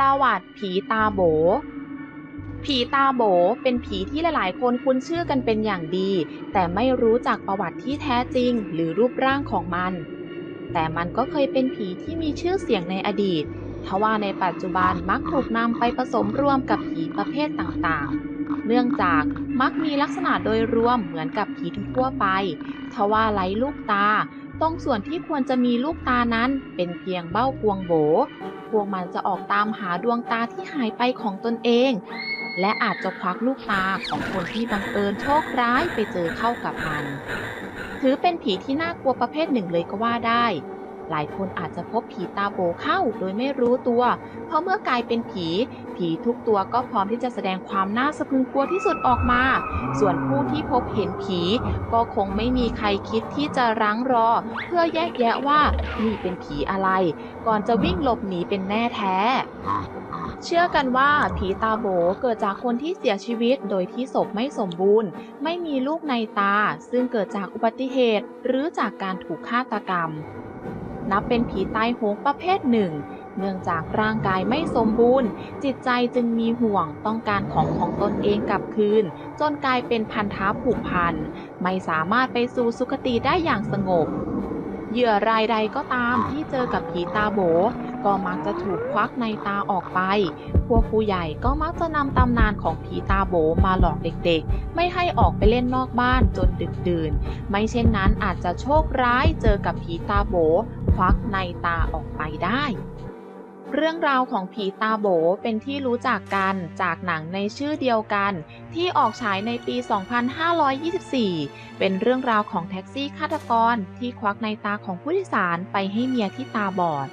ประวัติผีตาโบ ผีตาโบเป็นผีที่หลาย ๆ คนคุ้นชื่อกันเป็นอย่างดี แต่ไม่รู้จักประวัติที่แท้จริง หรือรูปร่างของมัน แต่มันก็เคยเป็นผีที่มีชื่อเสียงในอดีตทว่าในปัจจุบันมักถูกนำไปผสมร่วมกับผีประเภทต่างๆ เนื่องจากมักมีลักษณะโดยรวมเหมือนกับผีทั่วไป ทว่าไร้ลูกตา ตรงส่วนที่ควรจะมีลูกตานั้นเป็นเพียงเบ้าพวงโบ พวกมันจะออกตามหาดวงตาที่หายไปของตนเอง และอาจจะควักลูกตาของคนที่บังเอิญโชคร้ายไปเจอเข้ากับมัน ถือเป็นผีที่น่ากลัวประเภทหนึ่งเลยก็ว่าได้ หลายคนอาจจะพบผีตาโบเข้าโดยไม่รู้ตัว เพราะเมื่อกลายเป็นผี ผีทุกตัวก็พร้อมที่จะแสดงความน่าสะพรึงกลัวที่สุดออกมา ส่วนผู้ที่พบเห็นผี ก็คงไม่มีใครคิดที่จะรั้งรอ เพื่อแยกแยะว่านี่เป็นผีอะไร ก่อนจะวิ่งหลบหนีเป็นแน่แท้ เชื่อกันว่าผีตาโบเกิดจากคนที่เสียชีวิตโดยที่ศพไม่สมบูรณ์ ไม่มีลูกในตา ซึ่งเกิดจากอุบัติเหตุ หรือจากการถูกฆาตกรรม นับเป็นผีตายโหงประเภทหนึ่ง เนื่องจากร่างกายไม่สมบูรณ์ จิตใจจึงมีห่วงต้องการของของตนเองกลับคืน จนกลายเป็นพันธะผูกพัน ไม่สามารถไปสู่สุคติได้อย่างสงบ เหยื่อรายใดก็ตามที่เจอกับผีตาโบ ก็มักจะถูกควักในตาออกไป พวกผู้ใหญ่ก็มักจะนำตำนานของผีตาโบมาหลอกเด็กๆ ไม่ให้ออกไปเล่นนอกบ้านจนดึกดื่น ไม่เช่นนั้นอาจจะโชคร้ายเจอกับผีตาโบ ควักในตาออกไปได้ เรื่องราวของผีตาโบเป็นที่รู้จักกันจากหนังในชื่อเดียวกัน ที่ออกฉายในปี 2524 เป็นเรื่องราวของแท็กซี่ฆาตกรที่ควักในตาของผู้โดยสารไปให้เมียที่ตาบอด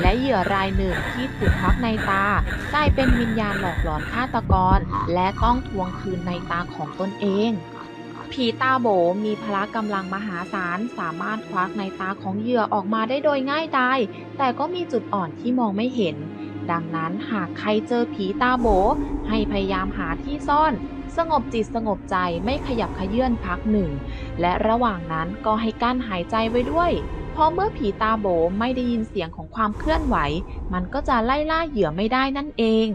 และเหยื่อรายหนึ่งที่ถูกควักในตากลายเป็นวิญญาณหลอกหลอนฆาตกร และต้องทวงคืนในตาของตนเอง ผีตาโบมีพละกำลังมหาศาล สามารถควักในตาของเหยื่อออกมาได้โดยง่ายดายแต่ก็มีจุดอ่อนที่มองไม่เห็น ดังนั้นหากใครเจอผีตาโบ ให้พยายามหาที่ซ่อน สงบจิตสงบใจไม่ขยับขยื่นพักหนึ่ง และระหว่างนั้นก็ให้กั้นหายใจไว้ด้วยเพราะเมื่อผีตาโบไม่ได้ยินเสียงของความเคลื่อนไหว มันก็จะไล่ล่าเหยื่อไม่ได้นั่นเอง